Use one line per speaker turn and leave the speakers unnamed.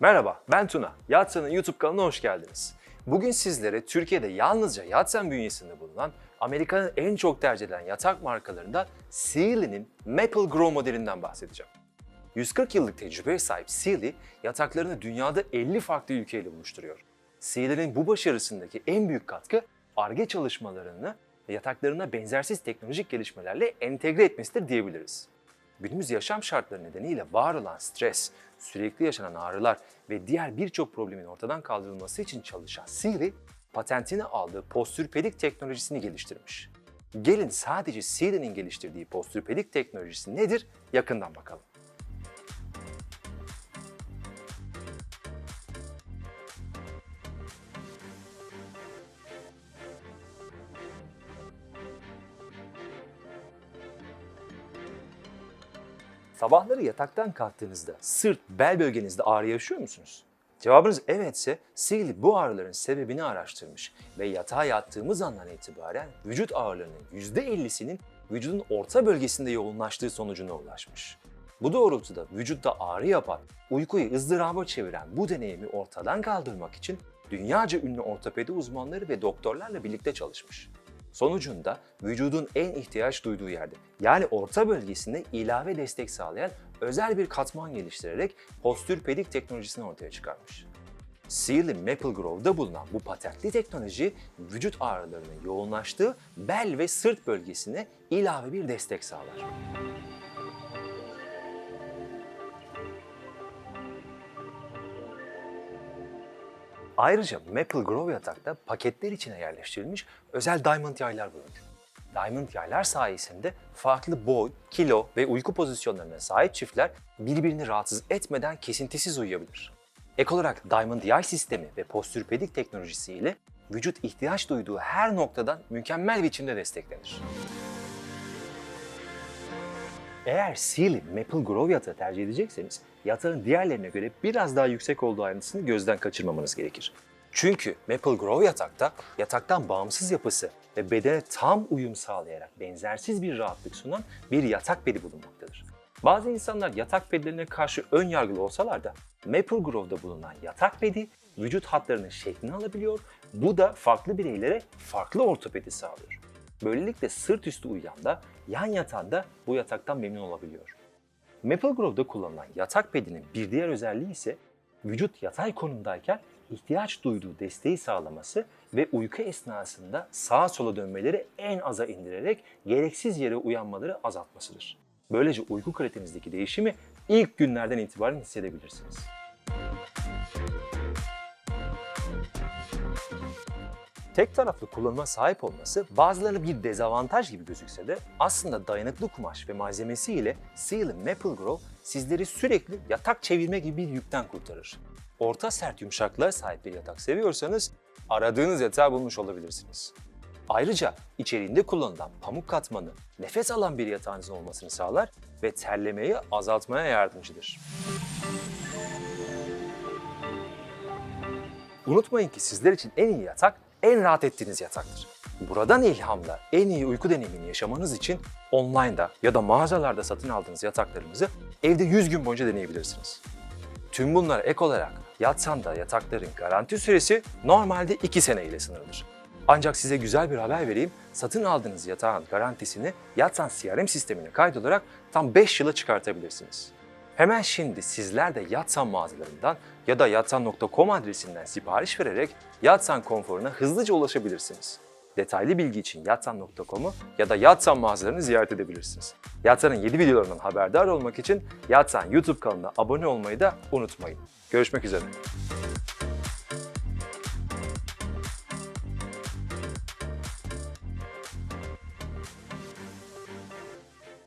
Merhaba, ben Tuna. Yatsen'in YouTube kanalına hoş geldiniz. Bugün sizlere Türkiye'de yalnızca Yatsen bünyesinde bulunan Amerika'nın en çok tercih edilen yatak markalarından Sealy'nin Maple Grow modelinden bahsedeceğim. 140 yıllık tecrübeye sahip Sealy, yataklarını dünyada 50 farklı ülkeyle buluşturuyor. Sealy'nin bu başarısındaki en büyük katkı, ARGE çalışmalarını yataklarına benzersiz teknolojik gelişmelerle entegre etmesidir diyebiliriz. Günümüz yaşam şartları nedeniyle var olan stres, sürekli yaşanan ağrılar ve diğer birçok problemin ortadan kaldırılması için çalışan Sealy, patentini aldığı postürpedik teknolojisini geliştirmiş. Gelin sadece Sealy'nin geliştirdiği postürpedik teknolojisi nedir yakından bakalım. Sabahları yataktan kalktığınızda sırt, bel bölgenizde ağrı yaşıyor musunuz? Cevabınız evetse Sealy bu ağrıların sebebini araştırmış ve yatağa yattığımız andan itibaren vücut ağrılarının %50'sinin vücudun orta bölgesinde yoğunlaştığı sonucuna ulaşmış. Bu doğrultuda vücutta ağrı yapan, uykuyu ızdıraba çeviren bu deneyimi ortadan kaldırmak için dünyaca ünlü ortopedi uzmanları ve doktorlarla birlikte çalışmış. Sonucunda vücudun en ihtiyaç duyduğu yerde yani orta bölgesinde ilave destek sağlayan özel bir katman geliştirerek postürpedik teknolojisini ortaya çıkarmış. Sealy Maple Grove'da bulunan bu patentli teknoloji vücut ağrılarının yoğunlaştığı bel ve sırt bölgesine ilave bir destek sağlar. Ayrıca Maple Grove yatakta paketler içine yerleştirilmiş özel diamond yaylar bulunur. Diamond yaylar sayesinde farklı boy, kilo ve uyku pozisyonlarına sahip çiftler birbirini rahatsız etmeden kesintisiz uyuyabilir. Ek olarak Diamond yay sistemi ve postürpedik teknolojisiyle vücut ihtiyaç duyduğu her noktadan mükemmel biçimde desteklenir. Eğer Sealy Maple Grove yatağı tercih edecekseniz yatağın diğerlerine göre biraz daha yüksek olduğu ayrıntısını gözden kaçırmamanız gerekir. Çünkü Maple Grove yatakta yataktan bağımsız yapısı ve bedene tam uyum sağlayarak benzersiz bir rahatlık sunan bir yatak bedi bulunmaktadır. Bazı insanlar yatak bedilerine karşı ön yargılı olsalar da Maple Grove'da bulunan yatak bedi vücut hatlarının şeklini alabiliyor. Bu da farklı bireylere farklı ortopedi sağlıyor. Böylelikle sırt üstü uyuyan da yan yatan da bu yataktan memnun olabiliyor. Maple Grove'da kullanılan yatak pedinin bir diğer özelliği ise vücut yatay konumdayken ihtiyaç duyduğu desteği sağlaması ve uyku esnasında sağa sola dönmeleri en aza indirerek gereksiz yere uyanmaları azaltmasıdır. Böylece uyku kalitenizdeki değişimi ilk günlerden itibaren hissedebilirsiniz. Tek taraflı kullanıma sahip olması bazılarına bir dezavantaj gibi gözükse de aslında dayanıklı kumaş ve malzemesi ile Sealy Maple Grove sizleri sürekli yatak çevirme gibi bir yükten kurtarır. Orta sert yumuşaklığa sahip bir yatak seviyorsanız aradığınız yatağı bulmuş olabilirsiniz. Ayrıca içeriğinde kullanılan pamuk katmanı nefes alan bir yatağınızın olmasını sağlar ve terlemeyi azaltmaya yardımcıdır. Unutmayın ki sizler için en iyi yatak en rahat ettiğiniz yataktır. Buradan ilhamla en iyi uyku deneyimini yaşamanız için online'da ya da mağazalarda satın aldığınız yataklarımızı evde 100 gün boyunca deneyebilirsiniz. Tüm bunlara ek olarak Yatsan'da yatakların garanti süresi normalde 2 sene ile sınırlıdır. Ancak size güzel bir haber vereyim. Satın aldığınız yatağın garantisini Yatsan CRM sistemine kaydolarak tam 5 yıla çıkartabilirsiniz. Hemen şimdi sizler de Yatsan mağazalarından ya da yatsan.com adresinden sipariş vererek Yatsan konforuna hızlıca ulaşabilirsiniz. Detaylı bilgi için yatsan.com'u ya da Yatsan mağazalarını ziyaret edebilirsiniz. Yatsan'ın yeni videolarından haberdar olmak için Yatsan YouTube kanalına abone olmayı da unutmayın. Görüşmek üzere.